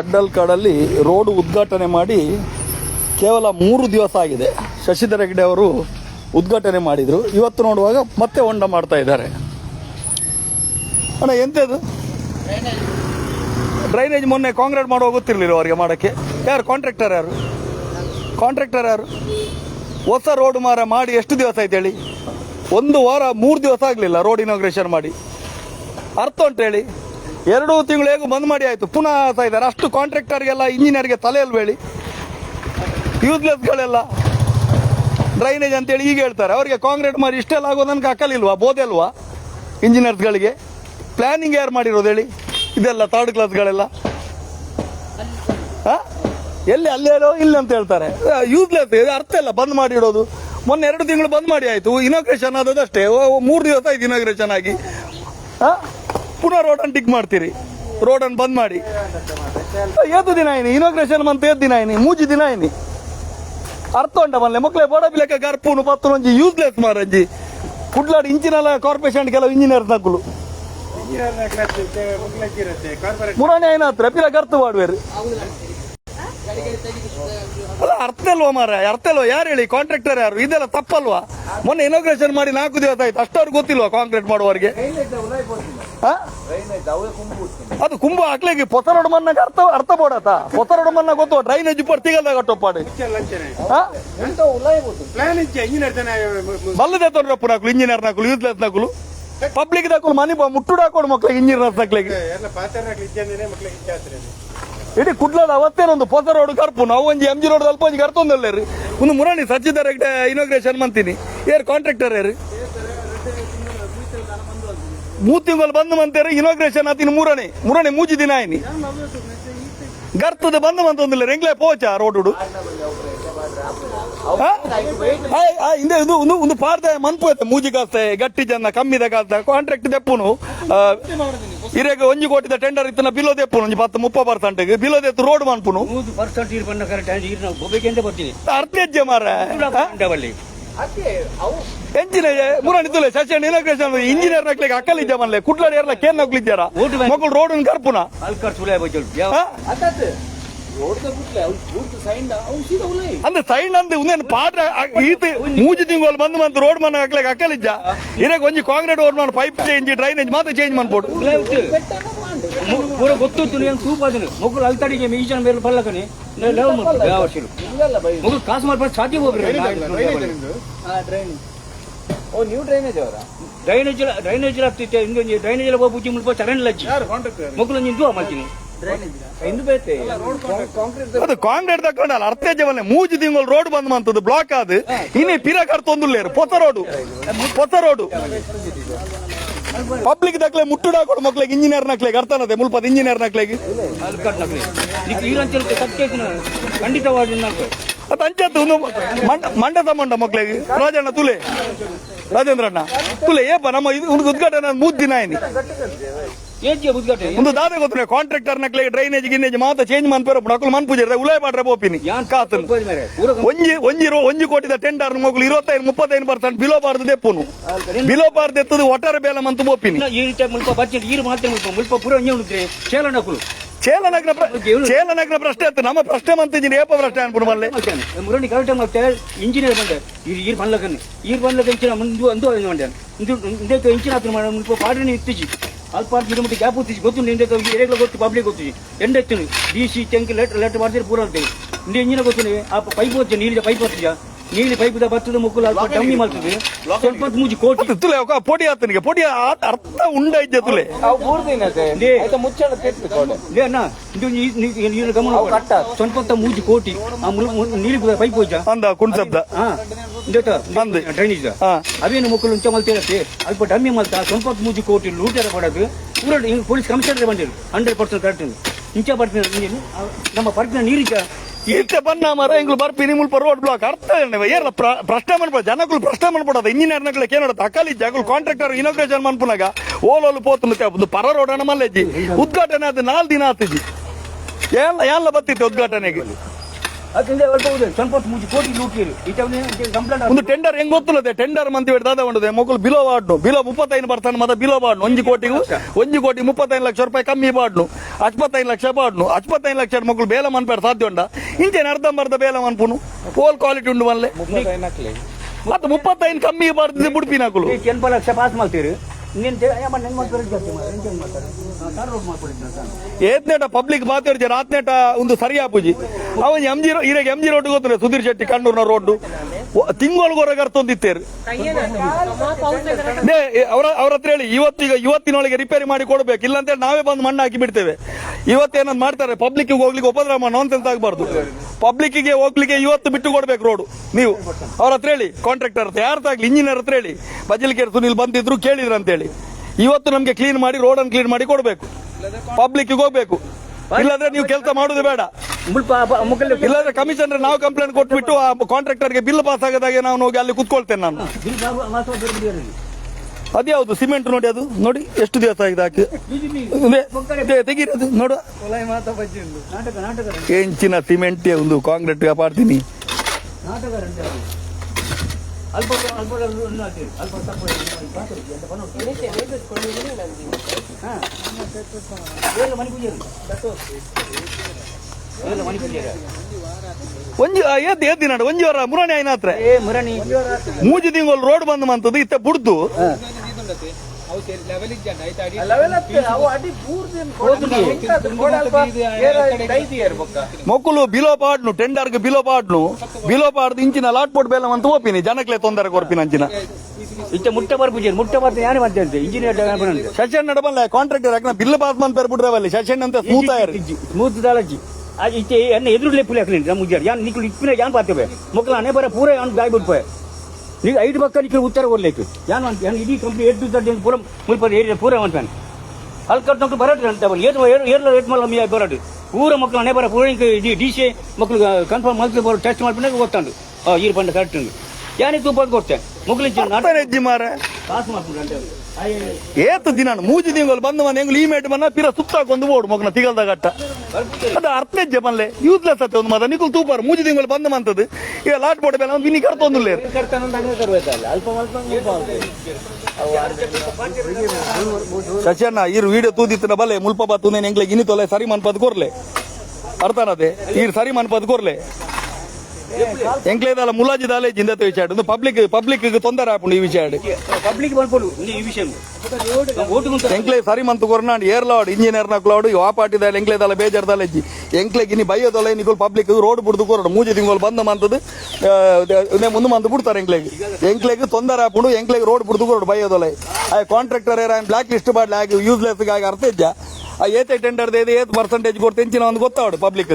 ಅಡ್ಡಲ್ ಕಾಡಲ್ಲಿ ರೋಡ್ ಉದ್ಘಾಟನೆ ಮಾಡಿ ಕೇವಲ ಮೂರು ದಿವಸ ಆಗಿದೆ. ಶಶಿಧರ ಹೆಗ್ಡೆ ಅವರು ಉದ್ಘಾಟನೆ ಮಾಡಿದರು. ಇವತ್ತು ನೋಡುವಾಗ ಮತ್ತೆ ಹೊಂಡ ಮಾಡ್ತಾ ಇದ್ದಾರೆ. ಅಣ್ಣ ಎಂತದು ಡ್ರೈನೇಜ್ ಮೊನ್ನೆ ಕಾಂಕ್ರೀಟ್ ಮಾಡುವ ಗೊತ್ತಿರಲಿಲ್ಲ ಅವರಿಗೆ ಮಾಡೋಕ್ಕೆ? ಯಾರು? ಕಾಂಟ್ರಾಕ್ಟರ್ ಯಾರು? ಕಾಂಟ್ರಾಕ್ಟರ್ ಯಾರು? ಹೊಸ ರೋಡ್ ಮಾರ ಮಾಡಿ ಎಷ್ಟು ದಿವಸ ಆಯ್ತು ಹೇಳಿ? ಒಂದು ವಾರ, ಮೂರು ದಿವಸ ಆಗಲಿಲ್ಲ ರೋಡ್ ಇನಾಗ್ರೇಷನ್ ಮಾಡಿ. ಅರ್ಥ ಉಂಟು ಹೇಳಿ. ಎರಡು ತಿಂಗಳು ಹೇಗೂ ಬಂದ್ ಮಾಡಿ ಆಯ್ತು. ಪುನಃ ಆಗ್ತಾ ಇದ್ದಾರೆ. ಅಷ್ಟು ಕಾಂಟ್ರಾಕ್ಟರ್ಗೆಲ್ಲ ಇಂಜಿನಿಯರ್ಗೆ ತಲೆ ಅಲ್ಬೇಡಿ ಯೂಸ್ಲೆಸ್ಗಳೆಲ್ಲ ಡ್ರೈನೇಜ್ ಅಂತೇಳಿ ಈಗ ಹೇಳ್ತಾರೆ. ಅವರಿಗೆ ಕಾಂಕ್ರೀಟ್ ಮಾಡಿ ಇಷ್ಟೆಲ್ಲ ಆಗೋ ನನಗೆ ಬೋದೆಲ್ವಾ? ಇಂಜಿನಿಯರ್ಸ್ಗಳಿಗೆ ಪ್ಲಾನಿಂಗ್ ಯಾರು ಮಾಡಿರೋದು ಹೇಳಿ? ಇದೆಲ್ಲ ಥರ್ಡ್ ಕ್ಲಾಸ್ಗಳೆಲ್ಲ ಹಾ? ಎಲ್ಲಿ, ಅಲ್ಲಿ ಹೇಳೋ, ಇಲ್ಲ ಅಂತ ಹೇಳ್ತಾರೆ. ಯೂಸ್ಲೆಸ್ ಅರ್ಥ ಇಲ್ಲ. ಬಂದ್ ಮಾಡಿಡೋದು ಮೊನ್ನೆ ಎರಡು ತಿಂಗಳು ಬಂದ್ ಮಾಡಿ ಆಯ್ತು. ಇನಾಗ್ರೇಷನ್ ಆದದಷ್ಟೇ ಮೂರು ದಿವಸ ಆಯ್ತು ಇನಾಗ್ರೇಷನ್ ಆಗಿ. ಹಾ? ಪುನಃ ರೋಡನ್ನು ಟಿಕ್ ಮಾಡ್ತೀರಿ. ರೋಡನ್ನು ಬಂದ್ ಮಾಡಿ. ಏತು ದಿನ ಏನಿ? ಇನಾಗ್ರೇಷನ್ ಮಂತ್ ಏತ್ ದಿನ ಏನಿ? ಮೂಜಿ ದಿನ ಏನಿ? ಅರ್ಥ ಉಂಟ ಮಲ್ಲೆ? ಮಕ್ಕಳೇ ಬೋಡ ಬಿಲಕ್ಕೆ ಗರ್ಪುನು ಪತ್ತು ಒಂಜಿ ಯೂಸ್ಲೆಸ್ ಮಾರಂಜಿ ಕುಡ್ಲಾಡ್ ಇಂಚಿನಲ್ಲ ಕಾರ್ಪೊರೇಷನ್ ಕೆಲವು ಇಂಜಿನಿಯರ್ ನಕ್ಕಲು ಮುರಾಣಿ ಏನಾತ್ರ ಪಿಲ ಗರ್ತು ಮಾಡುವೇರು ಅಲ್ಲ, ಅರ್ಥ ಅಲ್ವಾ ಮಾರ ಅರ್ಥ ಅಲ್ವಾ ಯಾರು ಹೇಳಿ? ಕಾಂಟ್ರಾಕ್ಟರ್ ಯಾರು? ಇದೆಲ್ಲ ತಪ್ಪಲ್ವಾ? ಮೊನ್ನೆ ಇನಾಗ್ರೇಷನ್ ಮಾಡಿ ನಾಲ್ಕು ದಿವಸ ಆಯ್ತು. ಅಷ್ಟವ್ರಿಗೆ ಗೊತ್ತಿಲ್ವಾ ಕಾಂಕ್ರೀಟ್ ಮಾಡುವವರಿಗೆ? ಅದು ಕುಂಭ ಹಾಕ್ಲಿಕ್ಕೆ ಪೊಸ ರೋಡ್ ಮನ್ನಾಗ ಅರ್ಥ ಅರ್ಥ ಪೋಡತ್ತ ಪೊಸ ರೋಡ್ ಮನ್ನ ಗೊತ್ತು ಡ್ರೈನೇಜ್ ಪಟ್ಟು ತಿಗಲ್ದಾಗ ಅಟ್ಟೋಪಾಡಿ ಬಲ್ಲದೆ ತೊಂದ್ರಪ್ಪು ನಾಕುಲು ಇಂಜಿನಿಯರ್ ನಾಕುಲು ಯೂತ್ ನಾಕುಲು ಪಬ್ಲಿಕ್ ದಾಕುಲು ಮನಿ ಮುಟ್ಟುಡು ಮಕ್ಳಿಗೆ ಇಂಜಿನಿಯರ್ ಮಕ್ಳಿಗೆ ಇಡೀ ಕುಡ್ಲದ ಅವತ್ತೇನೊಂದು ಹೊಸ ರೋಡ್ ಕರ್ಪು. ನಾವು ಒಂಜಿ ಎಂ ಜಿ ರೋಡ್ ಅಲ್ಪ ಒಂಜಿ ಕರ್ತೊಂದಲ್ಲೇರಿ ಒಂದು ಮುರಾಣಿ ಸಜ್ಜಿದಾರ ಇನಾಗ್ರೇಷನ್ ಮಂತೀನಿ. ಏರ್ ಕಾಂಟ್ರಾಕ್ಟರ್ ಏರಿ ಮೂರು ತಿಂಗಳು ಬಂದು ಮಂತೇರಿ ಇನಾಗ್ರೇಷನ್ ಆತಿನ ಮೂರನೇ ಮೂರನೇ ಮೂಜಿ ದಿನ ಆಯ್ನಿ. ಗರ್ತದ ಬಂದು ಮಂತಂದಿಲ್ಲ ರೆಂಗ್ಲೆ ಪೋಚ ರೋಡ್ ಹಿಂದೆ ಇದು ಒಂದು ಒಂದು ಪಾರ್ದ ಮನ್ಪೋಯ್ತೆ ಮೂಜಿ ಕಾಸ್ತೆ, ಗಟ್ಟಿ ಜನ, ಕಮ್ಮಿದ ಕಾಸ್ತ ಕಾಂಟ್ರಾಕ್ಟ್ ದೆಪ್ಪುನು. ಇರೇಗ ಒಂಜಿ ಕೋಟಿದ ಟೆಂಡರ್ ಇತ್ತನ ಬಿಲೋ ದೆಪ್ಪುನು ಒಂಜಿ ಪತ್ತು ಮುಪ್ಪ ಪರ್ಸೆಂಟ್ ಬಿಲೋ ದೆತ್ತು ರೋಡ್ ಮನ್ಪುನು. ಮೂರು ಪರ್ಸೆಂಟ್ ಇರ್ ಬಂದ ಕರೆಕ್ಟ್ ಆಗಿ ನಾವು ಹೋಗ್ಬೇಕೆಂತ ಬರ್ತೀನಿ ಅರ್ಥ ಹೆಜ್ಜೆ ಮಾರ ಎಂಜಿನ ಮುರಾಣಿ ತುಲೆ ಸಸ್ಯಣ್ಣ ಇನಾಗ್ರೇಷನ್ ಇಂಜಿನಿಯರ್ ನಕ್ಲಿಗೆ ಅಕ್ಕಲಿದ್ದ ಮನ್ಲೆ ಕುಡ್ಲಾಡಿ ಎಲ್ಲ ಕೇನ್ ನಕ್ಲಿದ್ದಾರ. ಮಕ್ಕಳು ರೋಡ್ ಕರ್ಪುನ. ಅಲ್ಕರ್ ಯಾವ ಹಾ? ಅಂದ್ರೆ ಸೈಡ್ ಅಂದ್ ಉಂದೇನು ಪಾತ್ರ ಈತ ಮೂಜಿ ತಿಂಗಳು ಬಂದು ಮಂತ್ ರೋಡ್ ಮನ ಹಾಕ್ಲಿಕ್ಕೆ ಅಕ್ಕಲಿಜ್ಜ ಇರಕ್ಕೆ ಒಂಜಿ ಕಾಂಕ್ರೀಟ್ ಓಡ್ ಮಾಡಿ ಪೈಪ್ ಚೇಂಜ್ ಡ್ರೈನೇಜ್ ಮಾತ್ರ ಚೇಂಜ್ ಮಾಡ್ಬೋದು. ಪೂರ ಗೊತ್ತು ನೀನು ತೂಪ ಅದನ್ನು. ಮಕ್ಕಳು ಅಲ್ತಾಡಿಗೆ ಈಜನ ಮೇಲೆ ಬಲ್ಲಕನೆ ಯಾವ ವರ್ಷ ಮಗು ಕಾಸು ಮಾಡ್ಕೊಂಡು ಸಾಧ್ಯ ಹೋಗ್ರಿ ಓ ನೀವು ಡ್ರೈನೇಜ್ ಅವರ? ಡ್ರೈನೇಜ್ ಡ್ರೈನೇಜ್ ಆಗ್ತೈತೆ ಹಿಂಗೆ ಡ್ರೈನೇಜ್ ಎಲ್ಲ ಬುಜ್ಜಿ ಮುಲ್ಪ ಚರಂಡಿ ಲಜ್ಜಿ. ಮಕ್ಕಳು ನಿಂತು ಮಾಡ್ತೀನಿ ಅದು ಕಾಂಕ್ರೀಟ್ ತಕೊಂಡಲ್ಲ, ಅರ್ಥ ಜವನೆ ತಿಂಗಳು ರೋಡ್ ಬಂದ್ ಮಂತದ್ದು ಬ್ಲಾಕ್ ಆದ. ಇನ್ನೇ ಪಿರ ಕರ್ತೊಂದುಲ್ಲೇರು ಪೊತ್ತ ರೋಡು ಪೊತ್ತ ರೋಡು ಪಬ್ಲಿಕ್ ದಕ್ಲೆ ಮುಟ್ಟುಡಾಕೊಡು ಮಕ್ಳಿಗೆ ಇಂಜಿನಿಯರ್ ನಕ್ಲೆಗೆ, ಅರ್ಥನದೆ, ಮುಲ್ಪದ ಇಂಜಿನಿಯರ್ ನಕ್ಲೆಗೆ. ಖಂಡಿತವಾಗಿ ಅದು ಅಂಚತ್ತು ಒಂದು ಮಂಡ ಸಂಬಂಧ ಮಕ್ಳಿಗೆ. ರಾಜಣ್ಣ, ತುಲೆ. ರಾಜೇಂದ್ರಣ್ಣ. ತುಲೆ ಏಪ ನಮ್ಮ ಇದು ಉದ್ಘಾಟನೆ ಮೂರ್ ದಿನ ಏನಿ ಏಜ್ಗೆ ಉದ್ಘಾಟನೆ ಒಂದು ದಾದೆ ಗೊತ್ತಿಲ್ಲ ಕಾಂಟ್ರಾಕ್ಟರ್ ನಕ್ಲೆ ಡ್ರೈನೇಜ್ ಗಿನ್ನೇಜ್ ಮಾತ ಚೇಂಜ್ ಮನ್ಪೇರ ನಕಲು ಮನ್ ಪೂಜೆ ಉಲಾಯ್ ಮಾಡ್ರೆ ಬೋಪಿನಿ ಯಾನ್ ಕಾತನ್. ಒಂಜಿ ಒಂಜಿ ರೋ ಒಂಜಿ ಕೋಟಿದ ಟೆಂಡರ್ ಮಗಳು ಇರುವತ್ತೈದು ಮುಪ್ಪತ್ತೈದು ಪರ್ಸೆಂಟ್ ಬಿಲೋ ಬಾರ್ದು ದೆಪ್ಪುನು. ಬಿಲೋ ಬಾರ್ದು ಎತ್ತದು ಒಟ್ಟಾರೆ ಬೇಲ ಮಂತು ಬೋಪಿನಿ. ಈ ರೀತಿ ಮುಲ್ಪ ಬಚ್ಚಿ ಈರು ಮಾತ್ರ ಮುಲ್ಪ ಮುಲ್ಪ ಪೂರ ಒಂಜೆ ಉಂಟ್ರೆ ಚೇಲ ನಕಲು. ಪ್ರಶ್ನೆ ಅಂತ ನಮ್ಮ ಪ್ರಶ್ನೆ ಮಂತಿದ್ದೀನಿ ಏಪ ಪ್ರಶ್ನೆ ಅನ್ಬಿಡು ಮಲ್ಲೆ. ಮುರಣಿ ಕರೆಕ್ಟ್ ಮತ್ತೆ ಇಂಜಿನಿಯರ್ ಬಂದೆ. ಈ ಈರ್ ಬಂದ್ಲಕನ್ ಈರ್ ಬಂದ್ಲಕ ಇಂಚಿನ ಮುಂದು ಅಂದು ಅದು ಮಾಡ್ಯಾನ ಇಂದು ಇಂದಕ್ಕೆ ಇಂಚಿನ ಹತ್ರ ಮಾಡಿ ಮುಲ್ಪ ಪಾಡ್ರಿ ಇತ್ತಿಜಿ ಅಲ್ಪ ಕಿಲೋಮೀಟರ್ ಗ್ಯಾಪ್ ಹೋಗ್ತೀವಿ ಗೊತ್ತು ನಿಂದೆ ಏರಿಯಾಗಳು ಗೊತ್ತು, ಪಬ್ಲಿಕ್ ಗೊತ್ತು. ಎಂಡೈತಿ ಡಿ ಸಿ ಟೆಂಕ್ ಲೆಟ್ ಲೆಟ್ ಮಾಡ್ತೀರಿ ಪೂರ ಇರ್ತೀವಿ ನಿಂದೆ ಇಂಜಿನ ಗೊತ್ತು ಆ ಪೈಪ್ ಹೋಗ್ತೀವಿ ನೀರಿನ ಪೈಪ್ ಹೋಗ್ತೀಯಾ ನೀಲಿ ಪೈಪ್ ಭತ್ತದ ಮುಕ್ಕಲು ಅಲ್ಪ ಡಮ್ಮಿ ಮಾಡ್ತದೆ ಸ್ವಲ್ಪ ಹೊತ್ತು ಮುಜಿ ಕೋಟಿ. ತುಲೆ ಒಕ್ಕ ಪೊಡಿ ಆತನಿಗೆ ಪೊಡಿ ಆತ ಅರ್ಥ ಉಂಡ ಇದ್ದೆ ತುಲೆ? ಅವು ಮೂರು ದಿನ ಆಯ್ತಾ ಮುಚ್ಚಳ ತೆತ್ತು ಕೋಡೆ ಅಣ್ಣ ಇದು ನೀನು ಗಮನ ಕಟ್ಟ. ಸ್ವಲ್ಪ ಹೊತ್ತ ಮೂಜಿ ಕೋಟಿ. ಆ ನೀಲಿ ಪೈಪ್ ಹೋಯ್ತಾ? ಅಂದ ಕುಣ್ಸಬ್ದ ಅಂದೆ. ಡ್ರೈನೇಜ್ ಹಾ. ಅವೇನು ಮುಕ್ಕಲು ಉಂಚ ಮಲ್ತಿರತ್ತೆ ಅಲ್ಪ ಡಮ್ಮಿ ಮಲ್ತ ಸ್ವಲ್ಪ ಮೂಜಿ ಕೋಟಿ ಲೂಟರ ಪಡದು ಪೂರ ಪೊಲೀಸ್ ಕಮಿಷನರ್ ಬಂದಿರು ಹಂಡ್ರೆಡ್ ಪರ್ಸೆಂಟ್ ಕರೆಕ್ಟ್ ಇಂಚ ಬರ್ತೀನಿ ನೀನು ನಮ್ಮ ಪರ್ಕಿನ ನೀರಿಕ ಈತೆ ಬನ್ನ ಮರ ಎಂಗ್ಲು ಬರ್ಪಿ ಮುಲ್ಪ ರೋಡ್ ಬ್ಲಾಕ್ ಅರ್ಥ ಏರ್ಲ ಪ್ರ- ಪ್ರಶ್ನೆ ಮಾಡ್ಬೋದು ಜನಗಳು ಪ್ರಶ್ನೆ ಮಾಡ್ಬೋದು ಇಂಜಿನಿಯರ್ ನಗ್ಲೆ ಏನೋಡ ಅಕಾಲಿ ಜಾಗಲು ಕಾಂಟ್ರಾಕ್ಟರ್ ಇನಾಗ್ರೇಷನ್ ಮನ್ಪುನಾಗ ಓಲೋಲು ಮತ್ತೆ ಒಂದು ಪರ ರೋಡ್ ಮಲ್ಲೆಜ್ಜಿ ಉದ್ಘಾಟನೆ ಆದ ನಾಲ್ ದಿನ ಆತಜಿ. ಎಲ್ಲ ಎಲ್ಲ ಬತ್ತಿತ್ತು ಉದ್ಘಾಟನೆಗೆ. ಅದರಿಂದ ಹೋದ್ರೆ ಸ್ವಲ್ಪ ಹೊತ್ತು ಕೋಟಿ ಲೂಟಿರು. ಈ ಕಂಪ್ಲೇಂಟ್ ಒಂದು ಟೆಂಡರ್ ಹೆಂಗ್ ಗೊತ್ತಿಲ್ಲದೆ ಟೆಂಡರ್ ಮಂತ್ ದಾದ ಉಂಟದೆ ಮೊಕ್ಕಲು ಬಿಲೋ ಬಾಡ್ನು. ಬಿಲೋ ಮುಪ್ಪತ್ತೈದು ಬರ್ತಾನೆ ಮತ್ತೆ ಬಿಲೋ ಬಾಡ್ನು. ಒಂಜಿ ಕೋಟಿಗೂ ಒಂಜಿ ಕೋಟಿ ಮುಪ್ಪತ್ತೈದು ಲಕ್ಷ ರೂಪಾಯಿ ಕಮ್ಮಿ ಬಾಡ್ನು. ಹಚ್ಪತ್ತೈದು ಲಕ್ಷ ಬಾಡ್ನು. ಹಚ್ಪತ್ತೈದು ಲಕ್ಷ ಮಕ್ಕಳು ಬೇಲ ಮನ್ಪೇಡ ಸಾಧ್ಯ ಉಂಡ ಇಂಚೇನು ಅರ್ಧಂಬರ್ಧ ಬೇಲ ಮನ್ಪುನು. ಪೋಲ್ ಕ್ವಾಲಿಟಿ ಉಂಡು ಮಲ್ಲೆ ಮತ್ತೆ ಮುಪ್ಪತ್ತೈದು ಕಮ್ಮಿ ಬಾರ್ದಿದೆ ಬುಡ್ಪಿನಾಕುಲು ಎನ್ಪ ಲಕ್ಷ ಪಾಸ್ ಮಾಡ್ತೀರಿ. ನೀನು ನೆನ್ ನಾನು ಏತ್ನೇಟ ಪಬ್ಲಿಕ್ ಮಾತಾಡ್ಜಾರ ಆತ್ನೇಟ ಒಂದು ಸರಿಯಾಪುಜಿ ಅವನ್ ಎಂ ಜಿ ಈಗ M G road Sudhir Shetty ಕಣ್ಣೂರ್ನ road ತಿಂಗೊಳಗೊರಗ ಅರ್ತೊಂದಿತ್ತೇರು ಅವ್ರ ಅವ್ರ ಹತ್ರ ಹೇಳಿ ಈಗ ಇವತ್ತಿನೊಳಗೆ ರಿಪೇರಿ ಮಾಡಿ ಕೊಡ್ಬೇಕು ಇಲ್ಲ ಅಂತೇಳಿ ನಾವೇ ಬಂದು ಮಣ್ಣು ಹಾಕಿ ಬಿಡ್ತೇವೆ. ಇವತ್ತೇನಂದ್ ಮಾಡ್ತಾರೆ ಪಬ್ಲಿಕ್ ಹೋಗ್ಲಿಕ್ಕೆ ಉಪದ್ರವ ನಾನ್ಸೆನ್ಸ್ ಆಗಬಾರ್ದು. ಪಬ್ಲಿಕ್ಗೆ ಹೋಗ್ಲಿಕ್ಕೆ ಇವತ್ತು ಬಿಟ್ಟು ಕೊಡ್ಬೇಕು ರೋಡು ನೀವು ಅವ್ರ ಹತ್ರ ಹೇಳಿ ಕಾಂಟ್ರಾಕ್ಟರ್ ಹತ್ರ ಯಾರ್ದಾಗ್ಲಿ ಇಂಜಿನಿಯರ್ ಹತ್ರ ಹೇಳಿ ಬಜಲ್ಕೇರ್ ಸುನಿಲ್ ಬಂದಿದ್ರು ಕೇಳಿದ್ರು ಅಂತೇಳಿ ಇವತ್ತು ನಮ್ಗೆ ಕ್ಲೀನ್ ಮಾಡಿ ರೋಡನ್ನು ಕ್ಲೀನ್ ಮಾಡಿ ಕೊಡಬೇಕು. ಪಬ್ಲಿಕ್ಗೆ ಹೋಗ್ಬೇಕು. ಇಲ್ಲಾಂದ್ರೆ ನೀವು ಕೆಲಸ ಮಾಡುದು ಬೇಡ. ಕಮಿಷನ್ ಇಲ್ಲಾಂದ್ರೆ ಕಮಿಷನರ್ ನಾವು ಕಂಪ್ಲೇಂಟ್ ಕೊಟ್ಬಿಟ್ಟು ಆ ಕಾಂಟ್ರಾಕ್ಟರ್ಗೆ ಬಿಲ್ ಪಾಸ್ ಆಗದಾಗೆ ನಾವು ಹೋಗಿ ಅಲ್ಲಿ ಕುತ್ಕೊಳ್ತೇನೆ ನಾನು. ಅದ್ಯಾವುದು ಸಿಮೆಂಟ್ ನೋಡಿ ಅದು? ನೋಡಿ ಎಷ್ಟು ದಿವಸ ಆಗಿದೆ ಹಾಕಿ? ನೋಡುವ. ಎಂಚಿನ ಅದು ಒಂದು ನಾಟಕ ನಾಟಕ ಒಂಜಿ ಏದ್ ದಿನ ಒಂಜಿ ವಾರ ಮುರಣಿ ಆಯ್ನ ಹತ್ರ ಏ ಮುರಣಿ. ಮೂಜಿ ತಿಂಗಳು ರೋಡ್ ಬಂದ್ ಮಂತದ್ದು ಇತ್ತ ಬುಡ್ದು. ಮೊಕ್ಕಲು ಬಿಲೋ ಪಾಡ್ನು ಟೆಂಡರ್ ಬಿಲೋ ಪಾಡ್ನು. ಬಿಲೋ ಪಾಡ್ದು ಇಂಚಿನ ಲಾಟ್ ಪೋಟ್ ಬೇಲ ಅಂತ ಓಪಿನಿ ಜನಕ್ಲೆ ತೊಂದರೆ ಕೊರ್ಪಿನ ಅಂಚಿನ. ಇತ್ತ ಮುಟ್ಟ ಬರ್ಬು ಮುಟ್ಟ ಯಾರು ಯಾನೇ ಮಾಡ್ತೇನೆ ಇಂಜಿನಿಯರ್ ಶಶನ್ ನಡಬಲ್ಲ ಕಾಂಟ್ರಾಕ್ಟರ್ ಯಾಕೆ ಬಿಲ್ ಪಾಸ್ ಮಾಡಿ ಬಿಡ್ರವಲ್ಲಿ ಶಶನ್ ಅಂತ ಸ್ಮೂತ್ ಸ್ಮೂತ್ ಮೂತ್ ದಾಲಜ್ಜಿ ಅದು ಇತ್ತೆ ಎನ್ನ ಎದುರುಲೆ ಪುಲಿ ಹಾಕಲಿ ನಮ್ಮ ಮುಜ್ಜಾರ್ ಯಾನ್ ನಿಕ್ಲು ಇಪ್ಪಿನ ಯಾನ್ ಪಾತೇವೆ ಮೊಕ್ಕಲ ಅನೇ ಬರ ಪೂರ ಯಾನ್ ಗಾಯ ಬಿಡ್ಪೆ ನೀವು ಐದು ಮಕ್ಕಳಿಗೆ ಉತ್ತರ ಕೊಡ್ಲಿಕ್ಕೆ. ಯಾನ ಅಂತ ಯಾನ್ ಇಡೀ ಕಂಪ್ನಿ ಎದ್ದು ತಡ್ಡಿ ಪೂರ ಮುಲ್ಪ ಏರಿಯಾ ಪೂರ ಮಾಡ್ತಾನೆ ಅಲ್ಲಿ ಮಕ್ಕಳು ಬರಟ್ರಿ ಅಂತ ಏರ್ ಏರ್ಲ ಏಟ್ ಮಾಡಲ್ಲ ಮೀ ಬರಡು ಪೂರ ಮಕ್ಕಳು ಅನೆ ಬರ ಪೂರ ಡಿ ಸಿ ಮಕ್ಕಳು ಕನ್ಫರ್ಮ್ ಮಕ್ಕಳು ಬರೋ ಟೆಸ್ಟ್ ಮಾಡ್ಬಿಟ್ಟು ಗೊತ್ತಾಂಡು ಆ ಈರು ಪಂಡ ಕರೆಕ್ಟ್ ಯಾನೇ ತೂಪ ಕೊಡ್ತೇನೆ ಮಕ್ಕಳು ನಾಟ ಆಟ ಹೆಜ್ಜಿ ಮಾರ ಪಾಸ್ ಮಾಡ್ಕೊಂಡು ಏತು ದಿನ ಮೂಜಿ ತಿಂಗಳು ಬಂದ ಮನೆ ಈ ಮೇಟ್ ಬನ್ನ ಪಿರ ಸುತ್ತಾಕೊಂದು ಓಡು ಮಗನ ತಿಗಲ್ದ ಗಟ್ಟ. ಅದ ಅರ್ಥ ಬಂದ್ಲೆ. ಯೂಸ್ಲೆಸ್ ಅತ್ತೆ ಒಂದು ಮಾತ. ನಿಕುಲ್ ತೂಪಾರು ಮೂಜಿ ತಿಂಗಳು ಬಂದ ಮಂತದ್ದು ಈಗ ಲಾಟ್ ಬೋರ್ಡ್ ಮೇಲೆ ಒಂದು ಬಿನಿ ಕರ್ತೊಂದು ಅಲ್ಪ ಶಶಣ್ಣ ಇರು ವಿಡಿಯೋ ತೂದಿತ್ತಿನ ಬಲೆ ಮುಲ್ಪ ಬಾತು ಎಂಗ್ಲೆ ಗಿನಿ ತೊಲೆ ಸರಿ ಮನ್ಪದ್ ಕೊರ್ಲೆ. ಅರ್ಥನದೆ? ಇರ್ ಸರಿ ಮನ್ಪದ್ ಕೊರ್ಲೆ. ಎಂಕ್ಲೇದಲ್ಲ ಮುಲಾಜಿ ದಾಲೆ ಜಿಂದತೆ ವಿಚಾರ ಪಬ್ಲಿಕ್ ಪಬ್ಲಿಕ್ ತೊಂದರೆ ಆಪುಂಡು ಈ ವಿಚಾರ ಪಬ್ಲಿಕ್ ಬಂದ್ಕೊಡು ಈ ಎಂಕ್ಲೆ ಸರಿ ಮಂತ್ ಕೊರ್ನಾಂಡ್ ಏರ್ಲಾಡ್ ಇಂಜಿನಿಯರ್ನ ಕ್ಲೌಡ್ ಆ ಪಾರ್ಟಿ ದಾಲ ಎಂಕ್ಲೆ ದಾಲ ಬೇಜಾರ್ ದಾಲ ಇಜ್ಜಿ. ಎಂಕ್ಲೆ ಗಿನಿ ಬೈಯೋದಲ್ಲ ನಿಕುಲ್ ಪಬ್ಲಿಕ್ ರೋಡ್ ಬಿಡ್ದು ಕೊರಡು ಮೂಜಿ ತಿಂಗಳು ಬಂದ ಮಂತದ್ದು ಮುಂದೆ ಮಂತ್ ಬಿಡ್ತಾರೆ ಎಂಕ್ಲೆಗೆ ಎಂಕ್ಲೆಗೆ ತೊಂದರೆ ಆಪುಂಡು ಎಂಕ್ಲೆಗೆ ರೋಡ್ ಬಿಡ್ದು ಕೊರಡು ಬೈಯೋದಲ್ಲ ಆ ಕಾಂಟ್ರಾಕ್ಟರ್ ಏರ ಬ್ಲಾಕ್ ಲಿಸ್ಟ್ ಮಾಡ್ಲಿ ಆಗಿ ಯೂಸ್ಲೆಸ್ ಆಗಿ ಅರ್ಥ ಇಜ್ಜ? ಆ ಏತೆ ಟೆಂಡರ್ ಏತ್ ಪರ್ಸೆಂಟೇಜ್ ಕೊಟ್ಟು ಎಂಚಿನ ಒಂದು ಗೊತ್ತಾವಡು ಪಬ್ಲಿಕ್